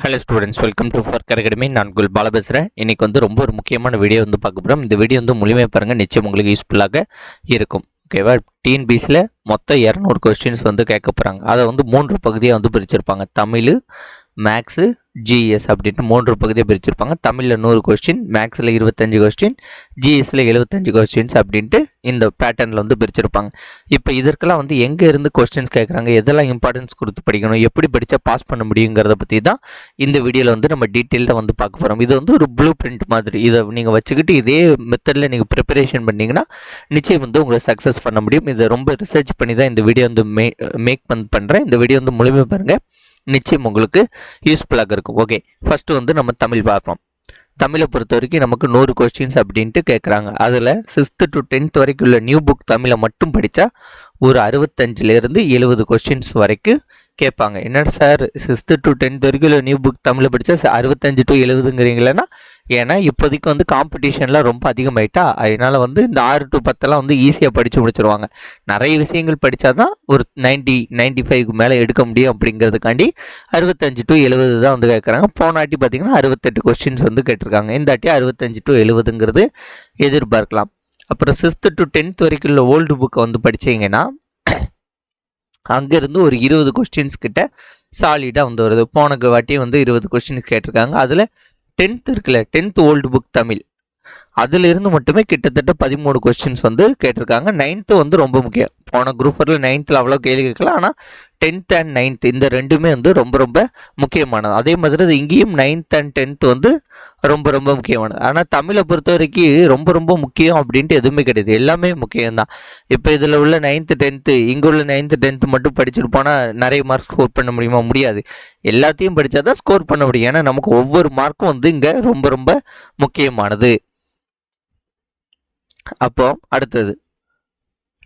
Hello students welcome to ஃபர்க் academy நான் குல் பால பேசுகிறேன் இன்றைக்கி வந்து ரொம்ப ஒரு முக்கியமான வீடியோ வந்து பார்க்க போகிறோம் இந்த வீடியோ வந்து முழுமையாக பாருங்கள் நிச்சயம் உங்களுக்கு யூஸ்ஃபுல்லாக இருக்கும். ஓகேவா டிஎன்பிசியில் மொத்தம் இரநூறு கொஸ்டின்ஸ் வந்து கேட்க போகிறாங்க அதை வந்து மூன்று பகுதியாக வந்து பிரிச்சிருப்பாங்க. தமிழ் மேக்ஸு ஜிஎஸ் அப்படின்ட்டு மூன்று பகுதியாக பிரிச்சிருப்பாங்க. தமிழில் நூறு கொஸ்டின் மேக்ஸில் இருபத்தஞ்சு கொஸ்டின் ஜிஎஸில் எழுபத்தஞ்சு கொஸ்டின்ஸ் அப்படின்ட்டு இந்த பேட்டர்னில் வந்து பிரிச்சிருப்பாங்க. இப்போ இதற்கெல்லாம் வந்து எங்கே இருந்து கொஸ்டின்ஸ் கேட்குறாங்க? எதெல்லாம் இம்பார்ட்டன்ஸ் கொடுத்து படிக்கணும்? எப்படி படித்தா பாஸ் பண்ண முடியுங்கிறத பற்றி தான் இந்த வீடியோவில் வந்து நம்ம டீட்டெயில்டாக வந்து பார்க்க போகிறோம் இது வந்து ஒரு ப்ளூ பிரிண்ட் மாதிரி. இதை நீங்கள் வச்சுக்கிட்டு இதே மெத்தடில் நீங்கள் ப்ரிப்பரேஷன் பண்ணிங்கன்னா நிச்சயம் வந்து உங்களை சக்ஸஸ் பண்ண முடியும். இதை ரொம்ப ரிசர்ச் பண்ணி தான் இந்த வீடியோ வந்து மே மேக் வந்து பண்ணுறேன் இந்த வீடியோ வந்து முழுமையாக பாருங்கள் நிச்சயம் உங்களுக்கு யூஸ்ஃபுல்லாக இருக்கும். ஓகே ஃபஸ்ட்டு வந்து நம்ம தமிழ் பார்ப்போம். தமிழை பொறுத்த வரைக்கும் நமக்கு நூறு கொஸ்டின்ஸ் அப்படின்ட்டு கேட்குறாங்க அதில் சிக்ஸ்த்து டு டென்த் வரைக்கும் உள்ள நியூ புக் தமிழை மட்டும் படித்தா ஒரு அறுபத்தஞ்சிலேருந்து எழுபது கொஸ்டின்ஸ் வரைக்கும் கேட்பாங்க. என்ன சார் சிக்ஸ்த்து டு டென்த் வரைக்கும் உள்ள நியூ புக் தமிழை படித்தா அறுபத்தஞ்சு டு எழுபதுங்கிறீங்களேன்னா ஏன்னா இப்போதைக்கு வந்து காம்படிஷன்லாம் ரொம்ப அதிகமாயிட்டா அதனால் வந்து இந்த ஆறு டு பத்தெல்லாம் வந்து ஈஸியாக படித்து முடிச்சிருவாங்க. நிறைய விஷயங்கள் படித்தா தான் ஒரு நைன்ட்டி நைன்ட்டி ஃபைவ்க்கு மேலே எடுக்க முடியும் அப்படிங்கிறதுக்காண்டி அறுபத்தஞ்சு டு எழுபது தான் வந்து கேட்குறாங்க போனாட்டி பார்த்திங்கன்னா அறுபத்தெட்டு கொஸ்டின்ஸ் வந்து கேட்டிருக்காங்க. இந்தாட்டி அறுபத்தஞ்சு டு எழுபதுங்கிறது எதிர்பார்க்கலாம். அப்புறம் சிக்ஸ்த்து டு டென்த் வரைக்கும் உள்ள ஓல்டு புக்கை வந்து படிச்சீங்கன்னா அங்கேருந்து ஒரு இருபது கொஸ்டின்ஸ் கிட்ட சாலிடாக வந்து வருது. போன வாட்டி வந்து இருபது கொஸ்டின்ஸ் கேட்டிருக்காங்க. அதில் டென்த் இருக்குல்ல டென்த் ஓல்டு புக் தமிழ். அதிலிருந்து மட்டுமே கிட்டத்தட்ட பதிமூணு கொஸ்டின்ஸ் வந்து கேட்டிருக்காங்க. நைன்த்து வந்து ரொம்ப முக்கியம். போன குரூப் ஃபோரில் நைன்த்தில் அவ்வளோ கேள்வி கேட்கல. ஆனால் டென்த் அண்ட் நைன்த் இந்த ரெண்டுமே வந்து ரொம்ப ரொம்ப முக்கியமானது. அதே மாதிரி இங்கேயும் நைன்த் அண்ட் டென்த் வந்து ரொம்ப ரொம்ப முக்கியமானது. ஆனால் தமிழை பொறுத்த வரைக்கும் ரொம்ப ரொம்ப முக்கியம் அப்படின்ட்டு எதுவுமே கிடையாது. எல்லாமே முக்கியம்தான். இப்போ இதில் உள்ள நைன்த்து டென்த்து இங்கே உள்ள நைன்த்து டென்த்து மட்டும் படிச்சுட்டு போனால் நிறைய மார்க் ஸ்கோர் பண்ண முடியுமா? முடியாது. எல்லாத்தையும் படித்தா தான் ஸ்கோர் பண்ண முடியும். ஏன்னா நமக்கு ஒவ்வொரு மார்க்கும் வந்து இங்கே ரொம்ப ரொம்ப முக்கியமானது. அப்போ அடுத்தது.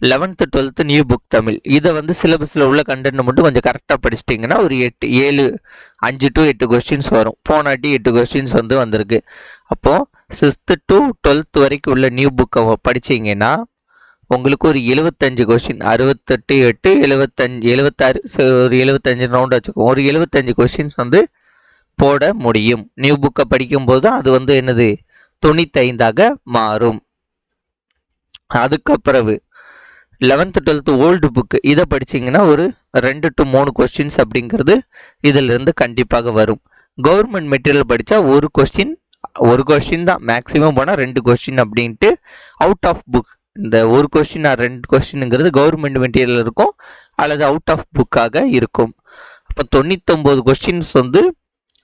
Eleventh twelfth new book Tamil. இதை வந்து சிலபஸில் உள்ள கண்டென்ட் மட்டும் கொஞ்சம் கரெக்டாக படிச்சிட்டிங்கன்னா ஒரு எட்டு ஏழு அஞ்சு டு எட்டு கொஸ்டின்ஸ் வரும். போனாட்டி எட்டு கொஸ்டின்ஸ் வந்து வந்திருக்கு. அப்போது சிக்ஸ்த்து டு டுவெல்த் வரைக்கும் உள்ள நியூ புக்கை படிச்சீங்கன்னா உங்களுக்கு ஒரு எழுபத்தஞ்சு கொஸ்டின் அறுபத்தெட்டு எட்டு எழுபத்தஞ்சு எழுபத்தாறு ஒரு எழுபத்தஞ்சு ரவுண்ட் வச்சுக்கோ ஒரு எழுபத்தஞ்சு கொஸ்டின்ஸ் வந்து போட முடியும். நியூ புக்கை படிக்கும்போது அது வந்து என்னது? தொண்ணூத்தைந்தாக மாறும். அதுக்கப்புறவு லெவன்த்து டுவெல்த்து ஓல்டு புக்கு இதை படிச்சீங்கன்னா ஒரு ரெண்டு டு மூணு கொஸ்டின்ஸ் அப்படிங்கிறது இதிலிருந்து கண்டிப்பாக வரும். கவர்மெண்ட் மெட்டீரியல் படித்தா ஒரு கொஸ்டின் ஒரு கொஸ்டின் தான். மேக்ஸிமம் போனால் ரெண்டு கொஸ்டின் அப்படின்ட்டு அவுட் ஆஃப் புக் இந்த ஒரு கொஸ்டின் ஆர் ரெண்டு கொஸ்டினுங்கிறது கவர்மெண்ட் மெட்டீரியல் இருக்கும் அல்லது அவுட் ஆஃப் புக்காக இருக்கும். அப்போ தொண்ணூத்தொம்பது கொஸ்டின்ஸ் வந்து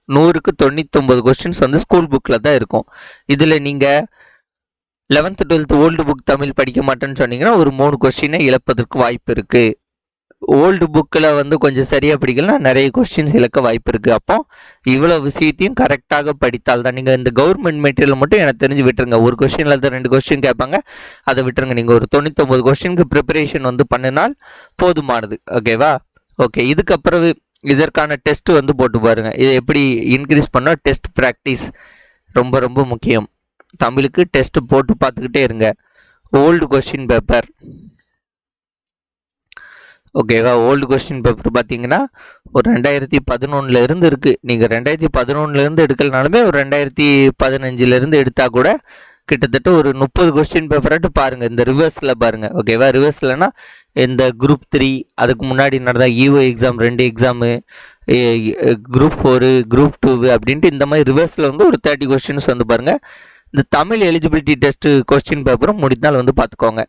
நூறுக்கு தொண்ணூத்தொம்பது கொஸ்டின்ஸ் வந்து ஸ்கூல் புக்கில் தான் இருக்கும். இதில் நீங்கள் eleventh twelfth old book Tamil படிக்க மாட்டேன்னு சொன்னீங்கன்னா ஒரு மூணு கொஸ்டினை இழப்பதற்கு வாய்ப்பு இருக்குது ஓல்டு புக்கில் வந்து கொஞ்சம் சரியாக படிக்கலாம் நிறைய கொஸ்டின்ஸ் இழக்க வாய்ப்பு இருக்குது அப்போ இவ்வளோ விஷயத்தையும் கரெக்டாக படித்தால் தான். நீங்கள் இந்த கவர்மெண்ட் மெட்டீரியல் மட்டும் எனக்கு தெரிஞ்சு விட்டுருங்க. ஒரு கொஸ்டினில் இல்லாத ரெண்டு கொஸ்டின் கேட்பாங்க. அதை விட்டுருங்க. நீங்கள் ஒரு தொண்ணூத்தொம்பது கொஸ்டினுக்கு ப்ரிப்பரேஷன் வந்து பண்ணினால் போதுமானது. ஓகேவா ஓகே இதுக்கப்புறம் இதற்கான டெஸ்ட் வந்து போட்டு பாருங்கள் இதை எப்படி இன்க்ரீஸ் பண்ணால் டெஸ்ட் ப்ராக்டிஸ் ரொம்ப ரொம்ப முக்கியம். தமிழுக்கு டெஸ்ட் போட்டு பார்த்துக்கிட்டே இருங்க. ஓல்டு கொஸ்டின் பேப்பர் ஓகேவா ஓல்டு கொஸ்டின் பேப்பர் பார்த்தீங்கன்னா ஒரு ரெண்டாயிரத்தி பதினொன்னுல இருந்து இருக்குது நீங்கள் ரெண்டாயிரத்தி பதினொன்னுலேருந்து எடுக்கலனாலுமே ஒரு ரெண்டாயிரத்தி பதினஞ்சுலேருந்து எடுத்தால் கூட கிட்டத்தட்ட ஒரு முப்பது கொஸ்டின் பேப்பராட்டு பாருங்கள் இந்த ரிவர்ஸில் பாருங்கள் ஓகேவா ரிவர்ஸ்லனா இந்த குரூப் த்ரீ அதுக்கு முன்னாடி நடந்த இஓ எக்ஸாம் ரெண்டு exam group four group two அப்படின்ட்டு இந்த மாதிரி ரிவர்ஸில் வந்து ஒரு தேர்ட்டி கொஸ்டின்ஸ் வந்து பாருங்கள் இந்த தமிழ் எலிஜிபிலிட்டி டெஸ்ட்டு கொஸ்டின் பேப்பரும் முடிந்தால் வந்து பார்த்துக்கோங்க.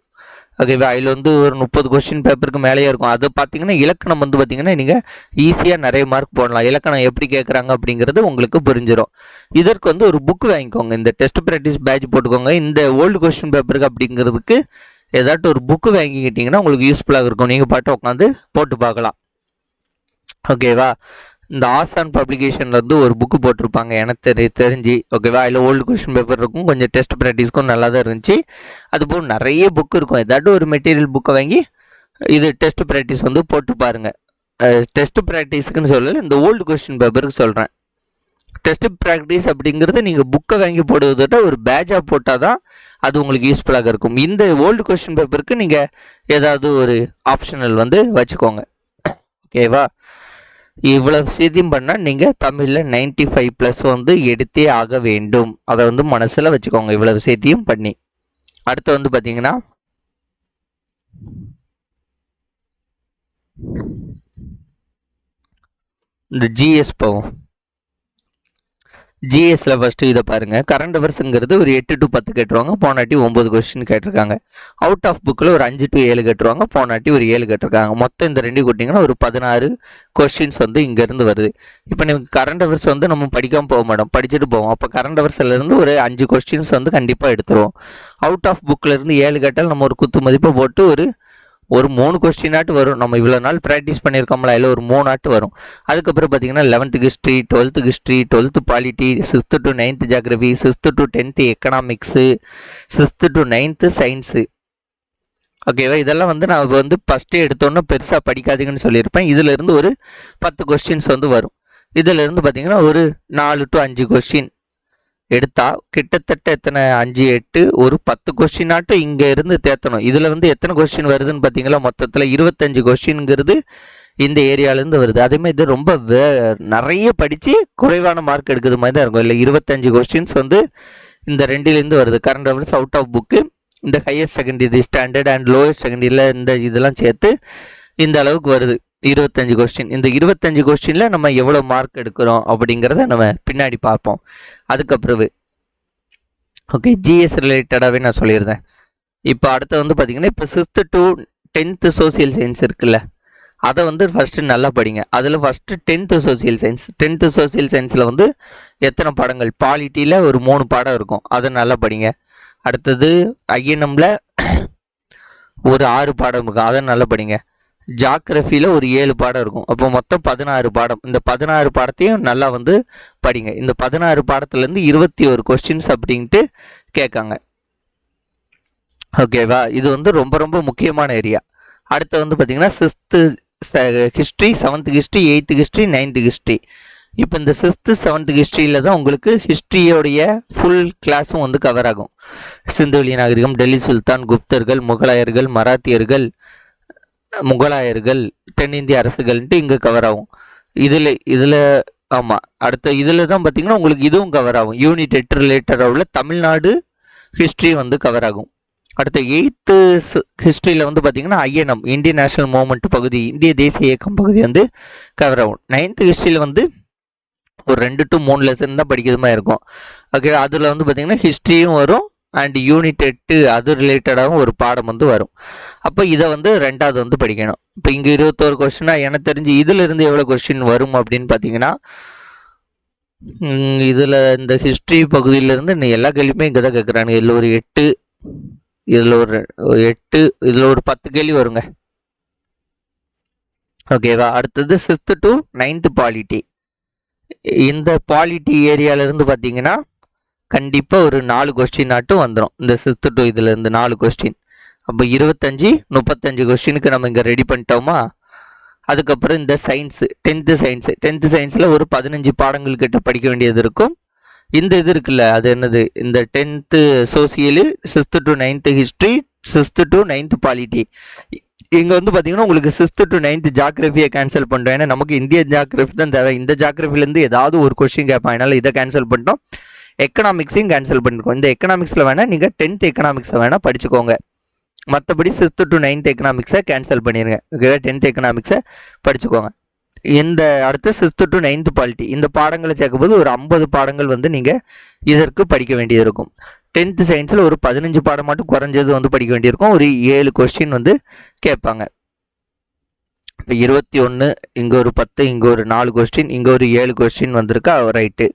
ஓகேவா அதில் வந்து ஒரு முப்பது கொஸ்டின் பேப்பருக்கு மேலேயே இருக்கும். அது பார்த்தீங்கன்னா இலக்கணம் வந்து பார்த்தீங்கன்னா நீங்கள் ஈஸியாக நிறைய மார்க் போடலாம். இலக்கணம் எப்படி கேட்குறாங்க அப்படிங்கிறது உங்களுக்கு புரிஞ்சிடும் இதற்கு வந்து ஒரு புக் வாங்கிக்கோங்க. இந்த டெஸ்ட் ப்ராக்டிஸ் பேட்ச் போட்டுக்கோங்க. இந்த ஓல்டு கொஸ்டின் பேப்பருக்கு அப்படிங்கிறதுக்கு ஏதாட்டும் ஒரு புக்கு வாங்கிக்கிட்டிங்கன்னா உங்களுக்கு யூஸ்ஃபுல்லாக இருக்கும். நீங்கள் பாட்டு உட்காந்து போட்டு பார்க்கலாம். ஓகேவா இந்த ஆசான் பப்ளிகேஷன்ல இருந்து ஒரு புக்கு போட்டிருப்பாங்க. எனக்கு தெரி தெரிஞ்சு ஓகேவா அதில் ஓல்டு கொஸ்டின் பேப்பர் இருக்கும். கொஞ்சம் டெஸ்ட் ப்ராக்டிஸ்க்கும் நல்லா தான் இருந்துச்சு. அதுபோல் நிறைய புக் இருக்கும். ஏதாட்டும் ஒரு மெட்டீரியல் புக்கை வாங்கி இது டெஸ்ட் ப்ராக்டிஸ் வந்து போட்டு பாருங்க. டெஸ்ட் ப்ராக்டிஸுக்குன்னு சொல்லலை இந்த ஓல்டு கொஸ்டின் பேப்பருக்கு சொல்கிறேன் டெஸ்ட் ப்ராக்டிஸ் அப்படிங்கிறது நீங்கள் புக்கை வாங்கி போடுவதோட ஒரு பேஜாக போட்டால் தான் அது உங்களுக்கு யூஸ்ஃபுல்லாக இருக்கும். இந்த ஓல்டு கொஸ்டின் பேப்பருக்கு நீங்கள் ஏதாவது ஒரு ஆப்ஷனல் வந்து வச்சுக்கோங்க. ஓகேவா இவ்வளோ விஷயத்தையும் பண்ணால் நீங்கள் தமிழில் 95 ஃபைவ் ப்ளஸ் வந்து எடுத்தே ஆக வேண்டும். அதை வந்து மனசில் வச்சுக்கோங்க இவ்வளோ விஷயத்தையும் பண்ணி. அடுத்து வந்து பார்த்தீங்கன்னா இந்த ஜிஎஸ் போவோம் ஜிஎஸ்ல ஃபஸ்ட்டு இதை பாருங்கள் கரண்ட் அவர்ஸுங்கிறது ஒரு எட்டு டு பத்து கேட்டுருவாங்க. போனாட்டி ஒம்பது கொஸ்டின் கேட்டிருக்காங்க. அவுட் ஆஃப் புக்கில் ஒரு அஞ்சு டு ஏழு கேட்டுருவாங்க. போனாட்டி ஒரு ஏழு கேட்டிருக்காங்க. மொத்தம் இந்த ரெண்டு கூட்டிங்கன்னா ஒரு பதினாறு கொஸ்டின்ஸ் வந்து இங்கேருந்து வருது. இப்போ நமக்கு கரண்ட் அவர்ஸ் வந்து நம்ம படிக்காமல் போக மாட்டோம். படிச்சுட்டு போவோம். அப்போ கரண்ட் அவர்ஸ்லேருந்து ஒரு அஞ்சு கொஸ்டின்ஸ் வந்து கண்டிப்பாக எடுத்துருவோம். அவுட் ஆஃப் புக்கில் ஏழு கேட்டால் நம்ம ஒரு குத்து மதிப்பை போட்டு ஒரு ஒரு மூணு கொஸ்டினாட்டு வரும். நம்ம இவ்வளோ நாள் ப்ராக்டிஸ் பண்ணியிருக்கோம்ல அதில் ஒரு மூணு ஆட்டு வரும். அதுக்கப்புறம் பார்த்தீங்கன்னா eleventh history twelfth history twelfth polity sixth to ninth geography sixth to tenth economics sixth to ninth science ஓகேவா இதெல்லாம் வந்து நான் வந்து ஃபஸ்ட்டே எடுத்தோன்னே பெருசாக படிக்காதீங்கன்னு சொல்லியிருப்பேன். இதிலிருந்து ஒரு பத்து கொஸ்டின்ஸ் வந்து வரும். இதிலிருந்து பார்த்தீங்கன்னா ஒரு நாலு டு அஞ்சு கொஸ்டின் எடுத்தா கிட்டத்தட்ட எத்தனை? அஞ்சு எட்டு ஒரு பத்து கொஸ்டினாட்டும் இங்கே இருந்து தேத்தணும். இதில் வந்து எத்தனை கொஸ்டின் வருதுன்னு பார்த்தீங்களா மொத்தத்தில் இருபத்தஞ்சு கொஸ்டின்ங்கிறது இந்த ஏரியாவிலேருந்து வருது. அதேமாதிரி இது ரொம்ப வே நிறைய படித்து குறைவான மார்க் எடுக்கிறது மாதிரி தான் இருக்கும். இல்லை இருபத்தஞ்சு கொஸ்டின்ஸ் வந்து இந்த ரெண்டுலேருந்து வருது. Current affairs out of book இந்த higher secondary standard and lower செகண்டரியில் இந்த இதெல்லாம் சேர்த்து இந்த அளவுக்கு வருது. இருபத்தஞ்சு கொஸ்டின் இந்த இருபத்தஞ்சு கொஸ்டினில் நம்ம எவ்வளோ மார்க் எடுக்கிறோம் அப்படிங்கிறத நம்ம பின்னாடி பார்ப்போம். அதுக்கப்புறவு ஓகே ஜிஎஸ் ரிலேட்டடாகவே நான் சொல்லியிருந்தேன் இப்போ அடுத்து வந்து பார்த்தீங்கன்னா இப்போ sixth to tenth social science இருக்குல்ல அதை வந்து ஃபஸ்ட்டு நல்லா படிங்க. அதில் first tenth social science tenth social சயின்ஸில் வந்து எத்தனை பாடங்கள்? பாலிட்டியில் ஒரு மூணு பாடம் இருக்கும். அதை நல்லா படிங்க. அடுத்தது ஐஎன்எம்மில் ஒரு ஆறு பாடம் இருக்கும். அதை நல்லா படிங்க. ஜாக்ரஃபியில் ஒரு ஏழு பாடம் இருக்கும். அப்போ மொத்தம் பதினாறு பாடம். இந்த பதினாறு பாடத்தையும் நல்லா வந்து படிங்க. இந்த பதினாறு பாடத்துலேருந்து இருபத்தி ஒரு கொஸ்டின்ஸ் அப்படின்ட்டு கேட்காங்க. ஓகேவா இது வந்து ரொம்ப ரொம்ப முக்கியமான ஏரியா அடுத்து வந்து பார்த்தீங்கன்னா sixth history seventh history eighth history ninth history இப்போ இந்த சிக்ஸ்த்து செவன்த்து ஹிஸ்ட்ரியில் தான் உங்களுக்கு ஹிஸ்ட்ரியோடைய ஃபுல் கிளாஸும் வந்து கவர் ஆகும். சிந்துவெளி நாகரிகம் டெல்லி சுல்தான் குப்தர்கள் முகலாயர்கள் மராத்தியர்கள் முகலாயர்கள் தென்னிந்திய அரசுகள்ன்ட்டு இங்கே கவர் ஆகும். இதில் இதில் ஆமாம் அடுத்த இதில் தான் பார்த்தீங்கன்னா உங்களுக்கு இதுவும் கவர் ஆகும். யூனிட் எட்டு ரிலேட்டடாக உள்ள தமிழ்நாடு ஹிஸ்ட்ரி வந்து கவர் ஆகும். அடுத்த எயித்து ஹிஸ்ட்ரியில் வந்து பார்த்தீங்கன்னா ஐஎன்எம் இந்தியன் நேஷனல் மூவ்மெண்ட் பகுதி இந்திய தேசிய இயக்கம் பகுதி வந்து கவர் ஆகும். நைன்த்து ஹிஸ்ட்ரியில் வந்து ஒரு ரெண்டு டு மூணு லெசன் தான் படிக்கிற மாதிரி இருக்கும். ஓகே அதில் வந்து பார்த்திங்கன்னா ஹிஸ்ட்ரியும் வரும் அண்ட் யூனிட் எட்டு அது ரிலேட்டடாகவும் ஒரு பாடம் வந்து வரும். அப்போ இதை வந்து ரெண்டாவது வந்து படிக்கணும். இப்போ இங்கே இருபத்தோரு கொஸ்டினாக எனக்கு தெரிஞ்சு இதிலிருந்து எவ்வளோ கொஸ்டின் வரும் அப்படின்னு பார்த்தீங்கன்னா இதில் இந்த ஹிஸ்ட்ரி பகுதியிலேருந்து இன்னும் எல்லா கேள்வியுமே இங்கே தான் கேட்குறாங்க இதில் ஒரு எட்டு இதில் ஒரு ஒரு எட்டு இதில் ஒரு பத்து கேள்வி வருங்க. ஓகேவா அடுத்தது சிக்ஸ்த்து டு நைன்த்து பாலிட்டி இந்த பாலிட்டி ஏரியாவிலேருந்து பார்த்தீங்கன்னா கண்டிப்பாக ஒரு நாலு கொஸ்டின் ஆட்டும் வந்துடும் இந்த சிக்ஸ்த்து டு இதுலேருந்து நாலு கொஸ்டின் அப்போ இருபத்தஞ்சி முப்பத்தஞ்சு கொஸ்டினுக்கு நம்ம இங்கே ரெடி பண்ணிட்டோமா? அதுக்கப்புறம் இந்த சயின்ஸு டென்த்து சயின்ஸு டென்த்து சயின்ஸில் ஒரு பதினஞ்சு பாடங்கள் கிட்ட படிக்க வேண்டியது இருக்கும். இந்த இது இருக்குல்ல அது என்னது? இந்த tenth social sixth to ninth history sixth to ninth polity இங்கே வந்து பார்த்தீங்கன்னா உங்களுக்கு சிக்ஸ்த்து டு நைன்த்து ஜாகிரஃபியை கேன்சல் பண்ணுறோம் ஏன்னா நமக்கு இந்திய ஜாகிரஃபி தான் தேவை. இந்த ஜாகிரஃபிலேருந்து ஏதாவது ஒரு கொஸ்டின் கேட்பான். அதனால் இதை கேன்சல் பண்ணிட்டோம். எக்கனாமிக்ஸையும் கேன்சல் பண்ணிருக்கோம். இந்த எக்கனாமிக்ஸில் வேணால் நீங்கள் டென்த் எக்கனாமிக்ஸை வேணால் படிச்சுக்கோங்க. மற்றபடி சிக்ஸ்த்து டு நைன்த் எக்கனாமிக்ஸை கேன்சல் பண்ணிடுங்க ஓகேவா? டென்த் எக்கனாமிக்ஸை படிச்சுக்கோங்க. இந்த அடுத்து சிக்ஸ்த்து டு நைன்த்து பாலிட்டி இந்த பாடங்களை சேர்க்கும்போது ஒரு ஐம்பது பாடங்கள் வந்து நீங்கள் இதற்கு படிக்க வேண்டியது இருக்கும் டென்த்து சயின்ஸில் ஒரு பதினஞ்சு பாடம் மட்டும் குறைஞ்சது வந்து படிக்க வேண்டியிருக்கும். ஒரு ஏழு கொஸ்டின் வந்து கேட்பாங்க. இப்போ இருபத்தி ஒன்று இங்கே ஒரு பத்து இங்கே ஒரு நாலு கொஸ்டின் இங்கே ஒரு ஏழு கொஸ்டின் வந்திருக்கா? ரைட்டு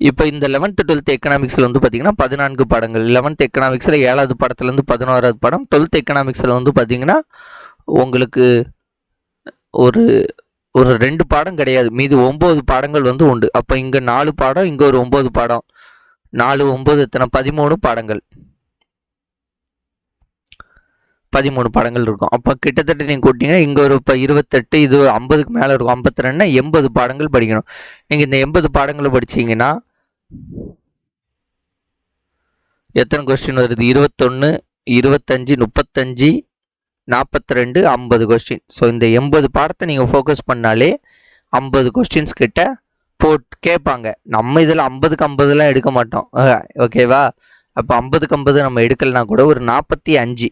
இப்போ இந்த லெவன்த்து டுவெல்த் எக்கனாமிக்ஸில் வந்து பார்த்தீங்கன்னா பதினான்கு பாடங்கள். லெவன்த் எக்கனாமிக்ஸில் ஏழாவது பாடத்துலேருந்து பதினோராவது பாடம். டுவெல்த் எக்கனாமிக்ஸில் வந்து பார்த்தீங்கன்னா உங்களுக்கு ஒரு ஒரு ரெண்டு பாடம் கிடையாது. மீது ஒம்பது பாடங்கள் வந்து உண்டு. அப்போ இங்கே நாலு பாடம் இங்கே ஒரு ஒம்பது பாடம். நாலு ஒம்பது எத்தனை? பதிமூணு பாடங்கள். பதிமூணு பாடங்கள் இருக்கும். அப்போ கிட்டத்தட்ட நீங்கள் கூட்டிங்கன்னா இங்கே ஒரு இப்போ இருபத்தெட்டு இது ஐம்பதுக்கு மேலே இருக்கும். ஐம்பத்தி ரெண்டுனா எண்பது பாடங்கள் படிக்கணும். நீங்கள் இந்த எண்பது பாடங்களை படிச்சீங்கன்னா எத்தனை கொஸ்டின் வருது? இருபத்தொன்று இருபத்தஞ்சி முப்பத்தஞ்சு நாற்பத்தி ரெண்டு ஐம்பது கொஸ்டின் ஸோ இந்த எண்பது பாடத்தை நீங்கள் ஃபோக்கஸ் பண்ணாலே ஐம்பது கொஸ்டின்ஸ் கிட்ட போட் கேட்பாங்க. நம்ம இதில் ஐம்பதுக்கு ஐம்பதுலாம் எடுக்க மாட்டோம். ஓகேவா அப்போ ஐம்பதுக்கு ஐம்பது நம்ம எடுக்கலனா கூட ஒரு நாற்பத்தி அஞ்சு.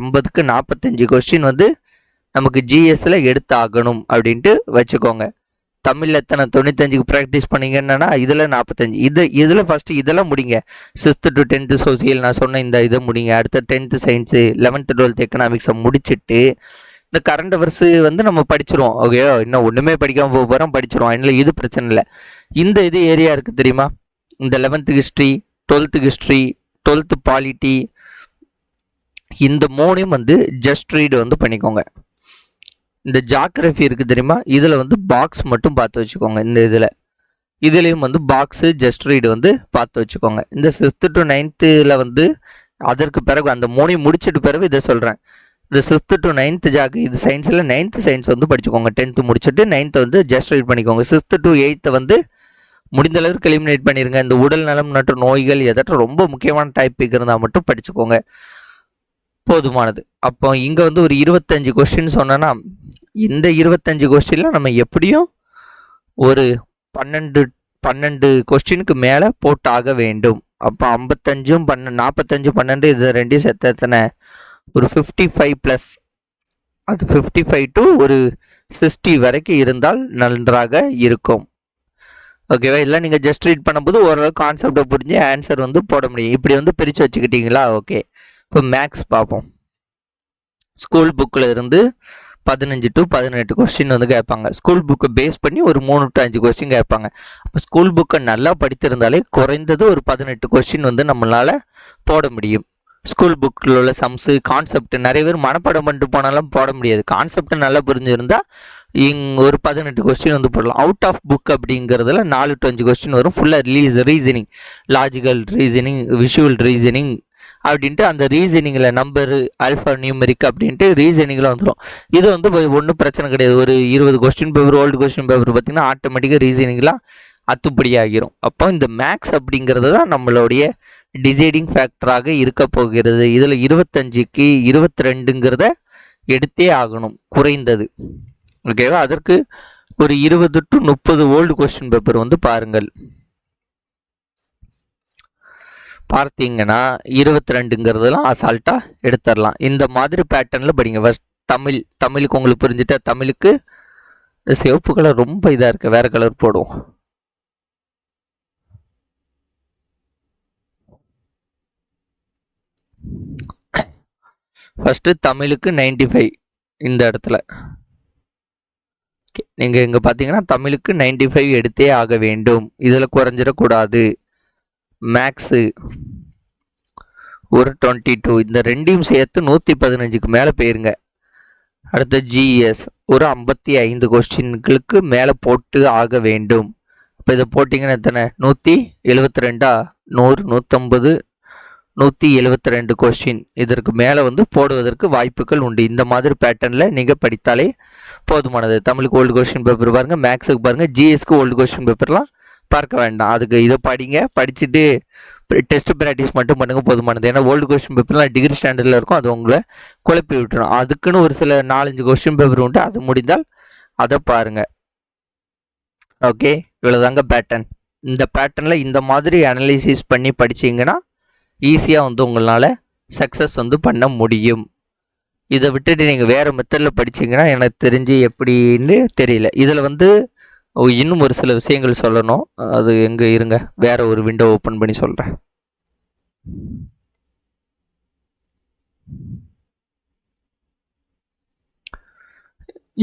ஐம்பதுக்கு நாற்பத்தஞ்சு கொஸ்டின் வந்து நமக்கு ஜிஎஸ்சில் எடுத்தாகணும் அப்படின்ட்டு வச்சுக்கோங்க. தமிழில் எத்தனை தொண்ணூத்தஞ்சுக்கு ப்ராக்டிஸ் பண்ணீங்கன்னா இதில் நாற்பத்தஞ்சு இது இதில் ஃபஸ்ட்டு இதெல்லாம் முடிங்க. சிக்ஸ்த்து டு டென்த்து சோசியல் நான் சொன்ன இந்த இதை முடிங்க. அடுத்த டென்த்து சயின்ஸு லெவன்த்து டுவெல்த் எக்கனாமிக்ஸை முடிச்சுட்டு இந்த கரண்ட் அவர்ஸு வந்து நம்ம படிச்சிருவோம். ஓகே இன்னும் ஒன்றுமே படிக்காமல் போக போகிறோம் படிச்சிருவோம். அதனால் இது பிரச்சனை இல்லை. இந்த இது ஏரியா இருக்குது தெரியுமா? இந்த eleventh history twelfth history twelfth polity இந்த மூணையும் வந்து ஜஸ்ட் ரீடு வந்து பண்ணிக்கோங்க. இந்த ஜாக்ரஃபி இருக்குது தெரியுமா? இதில் வந்து பாக்ஸ் மட்டும் பார்த்து வச்சுக்கோங்க இந்த இதில். இதுலேயும் வந்து பாக்ஸு ஜஸ்ட் ரீடு வந்து பார்த்து வச்சுக்கோங்க. இந்த சிக்ஸ்த்து டு நைன்த்தில் வந்து அதற்கு பிறகு அந்த மூணையும் முடிச்சிட்டு பிறகு இதை சொல்கிறேன் இந்த சிக்ஸ்த்து டு நைன்த்து ஜாக் இது சயின்ஸில் நைன்த்து சயின்ஸ் வந்து படிச்சுக்கோங்க. டென்த்து முடிச்சுட்டு நைன்த்தை வந்து ஜஸ்ட் ரீட் பண்ணிக்கோங்க. சிக்ஸ்த்து டு எயித்தை வந்து முடிந்த அளவுக்கு எலிமினேட் பண்ணிடுங்க இந்த உடல் நலம் மற்றும் நோய்கள் எதாட்டும் ரொம்ப முக்கியமான டாபிக் இருந்தால் மட்டும் படிச்சுக்கோங்க. போதுமானது. அப்போ இங்கே வந்து ஒரு இருபத்தஞ்சு கொஸ்டின் சொன்னோன்னா இந்த இருபத்தஞ்சு கொஸ்டினில் நம்ம எப்படியும் ஒரு பன்னெண்டு பன்னெண்டு கொஸ்டினுக்கு மேலே போட்டாக வேண்டும். அப்போ ஐம்பத்தஞ்சும் பன்னெண்டு நாற்பத்தஞ்சு பன்னெண்டு இது ரெண்டையும் சேர்த்து எத்தனை? ஒரு ஃபிஃப்டி ஃபைவ் ப்ளஸ் அது ஃபிஃப்டி ஃபைவ் டு ஒரு சிக்ஸ்டி வரைக்கும் இருந்தால் நன்றாக இருக்கும். ஓகேவா இல்லை நீங்கள் ஜஸ்ட் ரீட் பண்ணும்போது ஓரளவு கான்செப்டை புரிஞ்சு ஆன்சர் வந்து போட முடியும். இப்படி வந்து பிரித்து வச்சுக்கிட்டீங்களா? ஓகே இப்போ மேக்ஸ் பார்ப்போம். ஸ்கூல் புக்கில் இருந்து பதினஞ்சு டு பதினெட்டு கொஸ்டின் வந்து கேட்பாங்க. ஸ்கூல் புக்கை பேஸ் பண்ணி ஒரு மூணு டு அஞ்சு கொஸ்டின் கேட்பாங்க. அப்போ ஸ்கூல் புக்கை நல்லா படித்திருந்தாலே குறைந்தது ஒரு பதினெட்டு கொஸ்டின் வந்து நம்மளால் போட முடியும். ஸ்கூல் புக்கில் உள்ள சம்ஸு கான்செப்ட் நிறைய பேர் மனப்பாடம் பண்ணிட்டு போனாலும் போட முடியாது. கான்செப்ட் நல்லா புரிஞ்சிருந்தால் இங் ஒரு பதினெட்டு கொஸ்டின் வந்து போடலாம். அவுட் ஆஃப் புக் அப்படிங்கிறதுல நாலு டு அஞ்சு கொஸ்டின் வரும். ஃபுல்லாக release reasoning logical reasoning visual reasoning அப்படின்ட்டு அந்த ரீசனிங்கில் நம்பரு ஆல்ஃபா நியூமெரிக் அப்படின்ட்டு ரீசனிங்கில் வந்துடும் இது வந்து ஒன்றும் பிரச்சனை கிடையாது. ஒரு இருபது question paper old question paper பார்த்தீங்கன்னா ஆட்டோமேட்டிக்காக ரீசனிங்லாம் அத்துப்படி ஆகிரும் அப்போ இந்த மேக்ஸ் அப்படிங்கிறது தான் நம்மளுடைய டிசைடிங் ஃபேக்டராக இருக்க போகிறது. இதில் இருபத்தஞ்சுக்கு இருபத்தி ரெண்டுங்கிறத எடுத்தே ஆகணும். குறைந்தது. ஓகேவா அதற்கு ஒரு இருபது டு முப்பது ஓல்டு கொஸ்டின் பேப்பர் வந்து பாருங்கள். பார்த்தீங்கன்னா இருபத்தி ரெண்டுங்கிறதுலாம் அசால்ட்டாக எடுத்துடலாம் இந்த மாதிரி பேட்டர்னில் படிங்க. ஃபஸ்ட் தமிழ் தமிழுக்கு உங்களுக்கு புரிஞ்சுட்டா தமிழுக்கு சிவப்பு கலர் ரொம்ப இதாக இருக்குது வேறு கலர் போடுவோம். ஃபஸ்ட்டு தமிழுக்கு நைன்டி ஃபைவ் இந்த இடத்துல. நீங்கள் இங்கே பார்த்தீங்கன்னா தமிழுக்கு நைன்டி ஃபைவ் எடுத்தே ஆக வேண்டும். இதில் குறைஞ்சிடக்கூடாது. மேக்ஸு ஒரு டுவெண்ட்டி டூ இந்த ரெண்டையும் சேர்த்து நூற்றி பதினஞ்சுக்கு மேலே போயிருங்க. அடுத்த ஜிஎஸ் ஒரு ஐம்பத்தி ஐந்து கொஸ்டின்களுக்கு மேலே போட்டு ஆக வேண்டும். இப்போ இதை போட்டிங்கன்னா எத்தனை? நூற்றி எழுபத்தி ரெண்டா? நூறு நூற்றம்பது நூற்றி எழுபத்தி ரெண்டு கொஸ்டின் இதற்கு மேலே வந்து போடுவதற்கு வாய்ப்புகள் உண்டு. இந்த மாதிரி பேட்டர்னில் நீங்கள் படித்தாலே போதுமானது. தமிழுக்கு ஓல்டு கொஸ்டின் பேப்பர் பாருங்கள் மேக்ஸுக்கு பாருங்கள் ஜிஎஸ்க்கு ஓல்டு கொஸ்டின் பேப்பர்லாம் பார்க்க வேண்டாம். அதுக்கு இதை படிங்க. படிச்சுட்டு டெஸ்ட் ப்ராக்டிஸ் மட்டும் பண்ணுங்க போதுமானது. ஏன்னா ஓல்டு கொஸ்டின் பேப்பர்லாம் டிகிரி ஸ்டாண்டர்டில் இருக்கும். அது உங்களை குழப்பி விட்டுரும். அதுக்குன்னு ஒரு சில நாலஞ்சு கொஸ்டின் பேப்பர் உண்டு. அது முடிந்தால் அதை பாருங்கள் ஓகே? இவ்வளோதாங்க பேட்டர்ன் இந்த பேட்டர்னில் இந்த மாதிரி அனலைசிஸ் பண்ணி படிச்சிங்கன்னா ஈஸியாக வந்து உங்களால் சக்ஸஸ் வந்து பண்ண முடியும். இதை விட்டுட்டு நீங்கள் வேறு மெத்தடில் படிச்சீங்கன்னா எனக்கு தெரிஞ்சு எப்படின்னு தெரியல. இதில் வந்து இன்னும் ஒரு சில விஷயங்கள் சொல்லணும். அது எங்கே இருங்க. வேறு ஒரு விண்டோ ஓப்பன் பண்ணி சொல்கிறேன்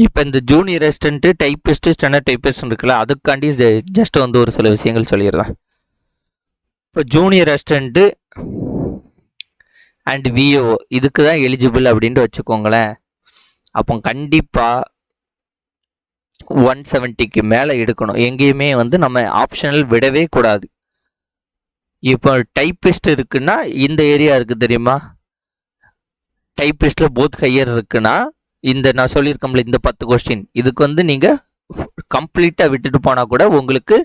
இப்போ இந்த junior assistant typist standard typist இருக்குல்ல அதுக்காண்டி ஜஸ்ட் வந்து ஒரு சில விஷயங்கள் சொல்லிடுறேன் இப்போ ஜூனியர் அசிஸ்டன்ட்டு அண்ட் விஓ இதுக்கு தான் எலிஜிபிள் அப்படின்ட்டு வச்சுக்கோங்களேன். அப்போ கண்டிப்பாக ஒன் செவன்ட்டிக்கு மேலே எடுக்கணும். எங்கேயுமே வந்து நம்ம ஆப்ஷனல் விடவே கூடாது. இப்போ டைப்பிஸ்ட் இருக்குன்னா இந்த ஏரியா இருக்குது தெரியுமா? டைப்பிஸ்டில் போத் ஹையர் இருக்குன்னா இந்த நான் சொல்லியிருக்கோம்ல இந்த பத்து கொஸ்டின் இதுக்கு வந்து நீங்கள் கம்ப்ளீட்டாக விட்டுட்டு போனால் கூட உங்களுக்கு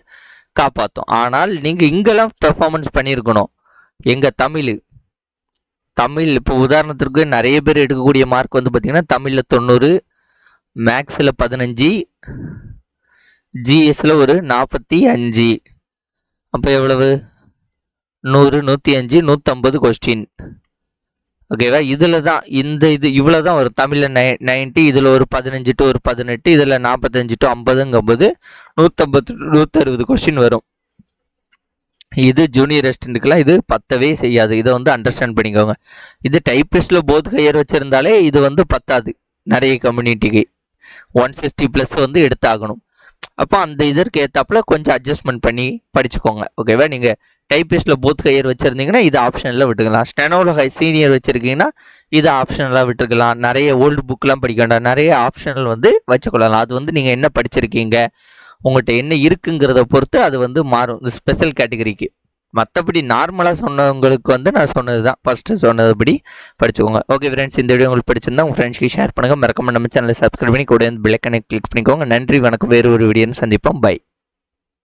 காப்பாற்றும் ஆனால் நீங்கள் இங்கெல்லாம் பெர்ஃபார்மன்ஸ் பண்ணியிருக்கணும். எங்கள் தமிழ் தமிழ் இப்போ உதாரணத்திற்கு நிறைய பேர் எடுக்கக்கூடிய மார்க் வந்து பார்த்திங்கன்னா தமிழில் தொண்ணூறு மேக்ஸில் பதினஞ்சு ஜிஎஸில் ஒரு நாற்பத்தி அஞ்சு. அப்போ எவ்வளவு? நூறு நூற்றி அஞ்சு நூற்றம்பது கொஸ்டின் ஓகேவா இதில் தான் இந்த இது இவ்வளோ தான் வரும். தமிழில் நை நைன்ட்டி இதில் ஒரு பதினஞ்சு டு ஒரு பதினெட்டு இதில் நாற்பத்தஞ்சு டு ஐம்பதுங்கும்போது நூற்றம்பது நூற்றறுபது கொஸ்டின் வரும். இது ஜூனியர் ரெஸ்டண்ட்டுக்கெல்லாம் இது பத்தவே செய்யாது. இதை வந்து அண்டர்ஸ்டாண்ட் பண்ணிக்கோங்க. இது டைப்பிஸ்டில் போத் ஹையர் வச்சுருந்தாலே இது வந்து பத்தாது. நிறைய கம்யூனிட்டிக்கு ஒன் சிக்ஸ்டி ப்ளஸ் வந்து எடுத்தாகணும். அப்போ அந்த இதற்கு ஏற்றாப்புல கொஞ்சம் அட்ஜஸ்ட்மெண்ட் பண்ணி படிச்சுக்கோங்க. ஓகேவா நீங்கள் டைப்பிஸ்டில் போத் கையர் வச்சுருந்தீங்கன்னா இது ஆப்ஷனில் விட்டுக்கலாம். ஸ்டெனோவில் ஹை சீனியர் வச்சுருக்கீங்கன்னா இது ஆப்ஷனலாக விட்டுருக்கலாம் நிறைய ஓல்டு புக்கெலாம் படிக்க வேண்டாம். நிறைய ஆப்ஷனல் வந்து வச்சுக்கொள்ளலாம். அது வந்து நீங்கள் என்ன படிச்சிருக்கீங்க உங்கள்கிட்ட என்ன இருக்குங்கிறத பொறுத்து அது வந்து மாறும். இந்த ஸ்பெஷல் கேட்டகரிக்கு மற்றபடி நார்மலாக சொன்னவங்களுக்கு வந்து நான் சொன்னது தான் ஃபஸ்ட்டு சொன்னதுபடி படிச்சுக்கோங்க. ஓகே ஃப்ரெண்ட்ஸ் இந்த வீடியோ உங்களுக்கு பிடிச்சிருந்தா உங்கள் ஃப்ரெண்ட்ஸ்க்கு ஷேர் பண்ணுங்கள் மறக்காம நம்ம சேனலை சப்ஸ்கிரைப் பண்ணி கூட வந்து பிள்ளைக்கனை கிளிக் பண்ணிக்கோங்க. நன்றி வணக்கம். வேறு ஒரு வீடியோன்னு சந்திப்போம். பை